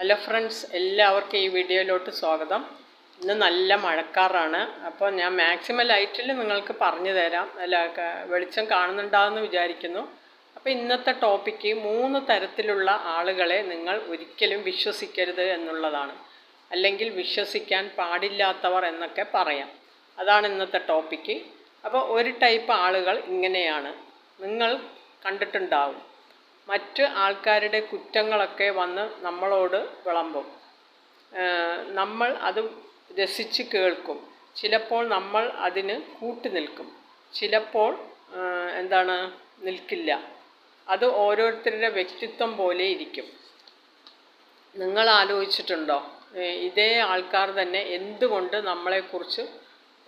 Hello friends എല്ലാവർക്കും ഈ വീഡിയോയിലോട്ട് സ്വാഗതം. ഇന്ന് നല്ല മഴക്കാറാണ്. അപ്പോൾ ഞാൻ മാക്സിമം ലൈറ്റിൽ നിങ്ങൾക്ക് പറഞ്ഞു തരാം. അല്ല വെളിച്ചം കാണുന്നുണ്ടാകുമെന്ന് വിചാരിക്കുന്നു. അപ്പോൾ ഇന്നത്തെ ടോപ്പിക്ക് മൂന്ന് തരത്തിലുള്ള ആളുകളെ നിങ്ങൾ ഒരിക്കലും വിശ്വസിക്കരുത് എന്നുള്ളതാണ്. അല്ലെങ്കിൽ വിശ്വസിക്കാൻ പാടില്ലാത്തവർ എന്നൊക്കെ പറയാം. അതാണ് ഇന്നത്തെ ടോപ്പിക്ക് അപ്പോൾ ഒരു ടൈപ്പ് ആളുകൾ ഇങ്ങനെയാണ്. നിങ്ങൾ കണ്ടിട്ടുണ്ടാവും. മറ്റ് ആൾക്കാരുടെ കുറ്റങ്ങളൊക്കെ വന്ന് നമ്മളോട് വിളമ്പും. നമ്മൾ അത് രസിച്ച് കേൾക്കും. ചിലപ്പോൾ നമ്മൾ അതിന് കൂട്ടുനിൽക്കും ചിലപ്പോൾ എന്താണ് നിൽക്കില്ല. അത് ഓരോരുത്തരുടെ വ്യക്തിത്വം പോലെ ഇരിക്കും. നിങ്ങൾ ആലോചിച്ചിട്ടുണ്ടോ? ഇതേ ആൾക്കാർ തന്നെ എന്തുകൊണ്ട് നമ്മളെക്കുറിച്ച്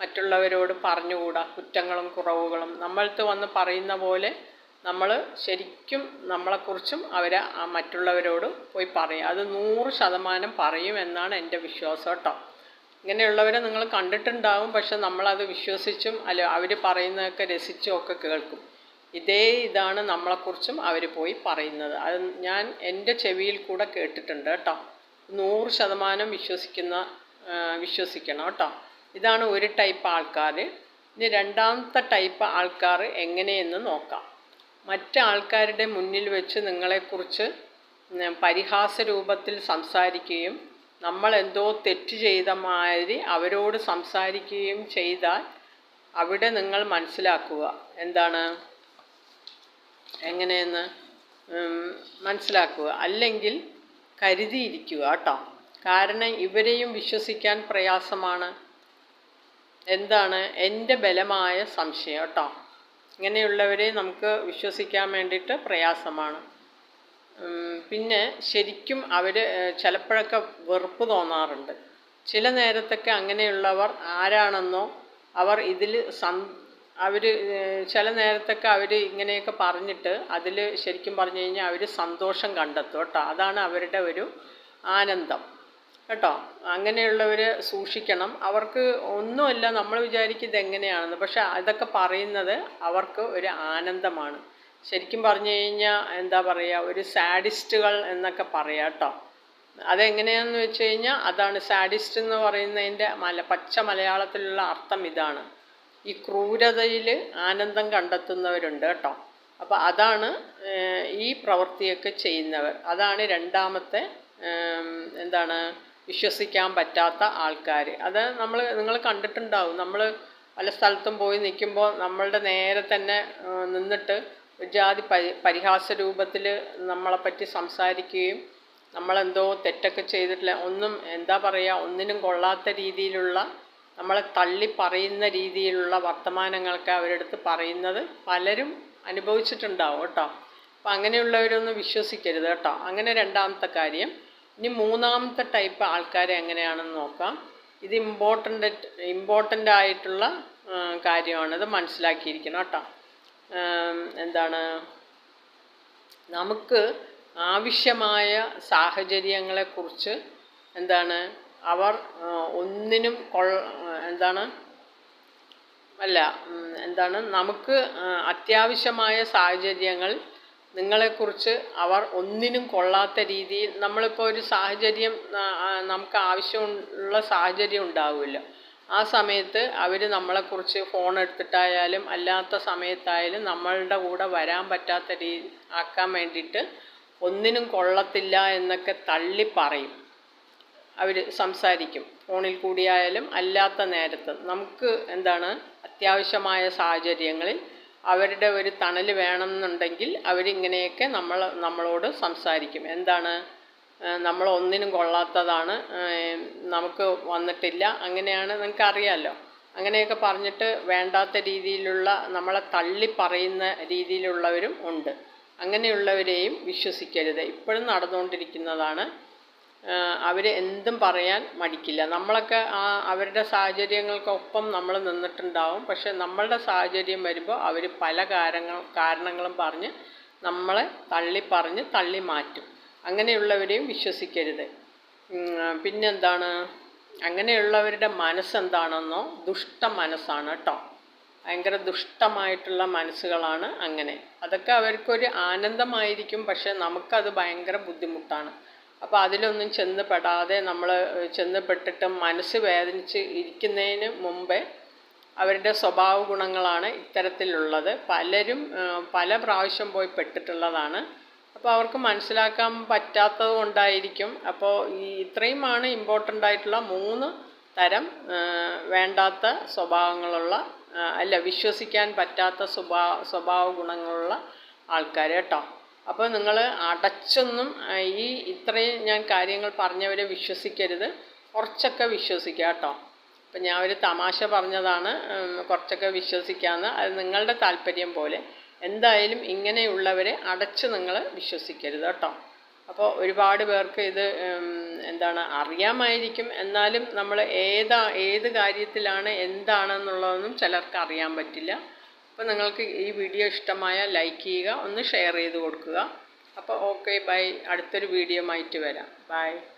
മറ്റുള്ളവരോട് പറഞ്ഞുകൂടാ? കുറ്റങ്ങളും കുറവുകളും. നമ്മൾക്ക് വന്ന് പറയുന്ന പോലെ നമ്മൾ ശരിക്കും നമ്മളെക്കുറിച്ചും അവരെ മറ്റുള്ളവരോടും പോയി പറയും. അത് നൂറ് ശതമാനം പറയും എന്നാണ് എന്റെ വിശ്വാസം കേട്ടോ. ഇങ്ങനെയുള്ളവരെ നിങ്ങൾ കണ്ടിട്ടുണ്ടാവും പക്ഷെ നമ്മളത് വിശ്വസിച്ചും അല്ല അവർ പറയുന്നതൊക്കെ രസിച്ചും ഒക്കെ കേൾക്കും. ഇതേ ഇതാണ് നമ്മളെക്കുറിച്ചും അവർ പോയി പറയുന്നത്. അത് ഞാൻ എന്റെ ചെവിയിൽ കൂടെ കേട്ടിട്ടുണ്ട് കേട്ടോ. നൂറ് ശതമാനം വിശ്വസിക്കുന്ന വിശ്വസിക്കണം കേട്ടോ. ഇതാണ് ഒരു ടൈപ്പ് ആൾക്കാർ ഇനി രണ്ടാമത്തെ ടൈപ്പ് ആൾക്കാർ എങ്ങനെയെന്ന് നോക്കാം. മറ്റ് ആൾക്കാരുടെ മുന്നിൽ വെച്ച് നിങ്ങളെക്കുറിച്ച് പരിഹാസ രൂപത്തിൽ സംസാരിക്കുകയും നമ്മൾ എന്തോ തെറ്റ് ചെയ്ത മാതിരി അവരോട് സംസാരിക്കുകയും ചെയ്താൽ അവിടെ നിങ്ങൾ മനസ്സിലാക്കുക. എന്താണ്? എങ്ങനെയെന്ന്? മനസ്സിലാക്കുക. അല്ലെങ്കിൽ കരുതിയിരിക്കുക കേട്ടോ. കാരണം ഇവരെയും വിശ്വസിക്കാൻ പ്രയാസമാണ്. എന്താണ്? എന്റെ ബലമായ സംശയം കേട്ടോ. ഇങ്ങനെയുള്ളവരെ നമുക്ക് വിശ്വസിക്കാൻ വേണ്ടിയിട്ട് പ്രയാസമാണ്. പിന്നെ ശരിക്കും അവർ ചിലപ്പോഴൊക്കെ വെറുപ്പ് തോന്നാറുണ്ട്. ചില നേരത്തൊക്കെ അങ്ങനെയുള്ളവർ ആരാണെന്നോ അവർ ഇതിൽ സം അവർ ചില നേരത്തൊക്കെ അവർ ഇങ്ങനെയൊക്കെ പറഞ്ഞിട്ട് അതിൽ ശരിക്കും പറഞ്ഞു കഴിഞ്ഞാൽ അവർ സന്തോഷം കണ്ടെത്തും കേട്ടോ. അതാണ് അവരുടെ ഒരു ആനന്ദം. കേട്ടോ? അങ്ങനെയുള്ളവർ സൂക്ഷിക്കണം. അവർക്ക് ഒന്നുമല്ല നമ്മൾ വിചാരിക്കും ഇതെങ്ങനെയാണെന്ന്. പക്ഷെ അതൊക്കെ പറയുന്നത് അവർക്ക് ഒരു ആനന്ദമാണ്. ശരിക്കും പറഞ്ഞു കഴിഞ്ഞാൽ എന്താ പറയുക ഒരു സാഡിസ്റ്റുകൾ എന്നൊക്കെ പറയാം കേട്ടോ. അതെങ്ങനെയാണെന്ന് വെച്ച് കഴിഞ്ഞാൽ അതാണ് സാഡിസ്റ്റ് എന്ന് പറയുന്നതിന്റെ മല പച്ച മലയാളത്തിലുള്ള അർത്ഥം ഇതാണ്. ഈ ക്രൂരതയിൽ ആനന്ദം കണ്ടെത്തുന്നവരുണ്ട് കേട്ടോ. അപ്പോൾ അതാണ് ഈ പ്രവൃത്തിയൊക്കെ ചെയ്യുന്നവർ. അതാണ് രണ്ടാമത്തെ എന്താണ് വിശ്വസിക്കാൻ പറ്റാത്ത ആൾക്കാർ അത് നമ്മൾ നിങ്ങൾ കണ്ടിട്ടുണ്ടാവും. നമ്മൾ പല സ്ഥലത്തും പോയി നിൽക്കുമ്പോൾ നമ്മളുടെ നേരെ തന്നെ നിന്നിട്ട് ജാതി പരി പരിഹാസ രൂപത്തിൽ നമ്മളെപ്പറ്റി സംസാരിക്കുകയും നമ്മളെന്തോ തെറ്റൊക്കെ ചെയ്തിട്ടില്ല. ഒന്നും എന്താ പറയുക ഒന്നിനും കൊള്ളാത്ത രീതിയിലുള്ള നമ്മളെ തള്ളി പറയുന്ന രീതിയിലുള്ള വർത്തമാനങ്ങളൊക്കെ അവരുടെ അടുത്ത് പറയുന്നത് പലരും അനുഭവിച്ചിട്ടുണ്ടാവും കേട്ടോ. അപ്പം അങ്ങനെയുള്ളവരൊന്നും വിശ്വസിക്കരുത് കേട്ടോ. അങ്ങനെ രണ്ടാമത്തെ കാര്യം ഇനി മൂന്നാമത്തെ ടൈപ്പ് ആൾക്കാരെ എങ്ങനെയാണെന്ന് നോക്കാം. ഇത് ഇമ്പോർട്ടന്റ് ഇമ്പോർട്ടന്റ് ആയിട്ടുള്ള കാര്യമാണ്. ഇത് മനസ്സിലാക്കിയിരിക്കണം കേട്ടോ. എന്താണ്? നമുക്ക് ആവശ്യമായ സാഹചര്യങ്ങളെക്കുറിച്ച് എന്താണ്? അവർ ഒന്നിനും കൊൾ എന്താണ്? അല്ല എന്താണ്? നമുക്ക് അത്യാവശ്യമായ സാഹചര്യങ്ങൾ നിങ്ങളെക്കുറിച്ച് അവർ ഒന്നിനും കൊള്ളാത്ത രീതിയിൽ നമ്മളിപ്പോൾ ഒരു സാഹചര്യം നമുക്ക് ആവശ്യമുള്ള സാഹചര്യം ഉണ്ടാവില്ല. ആ സമയത്ത് അവർ നമ്മളെക്കുറിച്ച് ഫോൺ എടുത്തിട്ടായാലും അല്ലാത്ത സമയത്തായാലും നമ്മളുടെ കൂടെ വരാൻ പറ്റാത്ത രീ ആക്കാൻ വേണ്ടിയിട്ട് ഒന്നിനും കൊള്ളത്തില്ല എന്നൊക്കെ തള്ളി പറയും. അവർ സംസാരിക്കും. ഫോണിൽ കൂടിയായാലും അല്ലാത്ത നേരത്ത്. നമുക്ക് എന്താണ് അത്യാവശ്യമായ സാഹചര്യങ്ങളിൽ അവരുടെ ഒരു തണൽ വേണമെന്നുണ്ടെങ്കിൽ അവരിങ്ങനെയൊക്കെ നമ്മൾ നമ്മളോട് സംസാരിക്കും. എന്താണ്? നമ്മൾ ഒന്നിനും കൊള്ളാത്തതാണ്. നമുക്ക് വന്നിട്ടില്ല. അങ്ങനെയാണ് നിങ്ങൾക്ക് അറിയാമല്ലോ അങ്ങനെയൊക്കെ പറഞ്ഞിട്ട് വേണ്ടാത്ത രീതിയിലുള്ള നമ്മളെ തള്ളി പറയുന്ന രീതിയിലുള്ളവരും ഉണ്ട്. അങ്ങനെയുള്ളവരെയും വിശ്വസിക്കരുത്. ഇപ്പോഴും നടന്നുകൊണ്ടിരിക്കുന്നതാണ് അവർ എന്തും പറയാൻ മടിക്കില്ല. നമ്മളൊക്കെ ആ അവരുടെ സാഹചര്യങ്ങൾക്കൊപ്പം നമ്മൾ നിന്നിട്ടുണ്ടാവും. പക്ഷെ നമ്മളുടെ സാഹചര്യം വരുമ്പോൾ അവർ പല കാരണങ്ങൾ കാരണങ്ങളും പറഞ്ഞ് നമ്മളെ തള്ളി പറഞ്ഞ് തള്ളി മാറ്റും. അങ്ങനെയുള്ളവരെയും വിശ്വസിക്കരുത്. പിന്നെന്താണ്? അങ്ങനെയുള്ളവരുടെ മനസ്സെന്താണെന്നോ ദുഷ്ട മനസ്സാണ് കേട്ടോ. ഭയങ്കര ദുഷ്ടമായിട്ടുള്ള മനസ്സുകളാണ് അങ്ങനെ. അതൊക്കെ അവർക്കൊരു ആനന്ദമായിരിക്കും. പക്ഷെ നമുക്കത് ഭയങ്കര ബുദ്ധിമുട്ടാണ്. അപ്പോൾ അതിലൊന്നും ചെന്ന് പെടാതെ നമ്മൾ ചെന്ന് പെട്ടിട്ട് മനസ്സ് വേദനിച്ച് ഇരിക്കുന്നതിന് മുമ്പേ അവരുടെ സ്വഭാവ ഗുണങ്ങളാണ് ഇത്തരത്തിലുള്ളത്. പലരും പല പ്രാവശ്യം പോയി പെട്ടിട്ടുള്ളതാണ്. അപ്പോൾ അവർക്ക് മനസ്സിലാക്കാൻ പറ്റാത്തത് കൊണ്ടായിരിക്കും. അപ്പോൾ ഈ ഇത്രയുമാണ് ഇമ്പോർട്ടന്റ് ആയിട്ടുള്ള മൂന്ന് തരം വേണ്ടാത്ത സ്വഭാവങ്ങളുള്ള അല്ല വിശ്വസിക്കാൻ പറ്റാത്ത സ്വഭാവ സ്വഭാവ ഗുണങ്ങളുള്ള ആൾക്കാർ കേട്ടോ. അപ്പോൾ നിങ്ങൾ അടച്ചൊന്നും ഈ ഇത്രയും ഞാൻ കാര്യങ്ങൾ പറഞ്ഞവരെ വിശ്വസിക്കരുത്. കുറച്ചൊക്കെ വിശ്വസിക്കുക കേട്ടോ. അപ്പം ഞാൻ ഒരു തമാശ പറഞ്ഞതാണ് കുറച്ചൊക്കെ വിശ്വസിക്കാമെന്ന് അത് നിങ്ങളുടെ താല്പര്യം പോലെ എന്തായാലും ഇങ്ങനെയുള്ളവരെ അടച്ച് നിങ്ങൾ വിശ്വസിക്കരുത് കേട്ടോ. അപ്പോൾ ഒരുപാട് പേർക്ക് ഇത് എന്താണ് അറിയാമായിരിക്കും. എന്നാലും നമ്മൾ ഏതാ ഏത് കാര്യത്തിലാണ് എന്താണെന്നുള്ളതൊന്നും ചിലർക്ക് അറിയാൻ പറ്റില്ല. അപ്പോൾ നിങ്ങൾക്ക് ഈ വീഡിയോ ഇഷ്ടമായ ലൈക്ക് ചെയ്യുക ഒന്ന് ഷെയർ ചെയ്ത് കൊടുക്കുക. അപ്പോൾ ഓക്കെ ബൈ. അടുത്തൊരു വീഡിയോ ആയിട്ട് വരാം. ബൈ.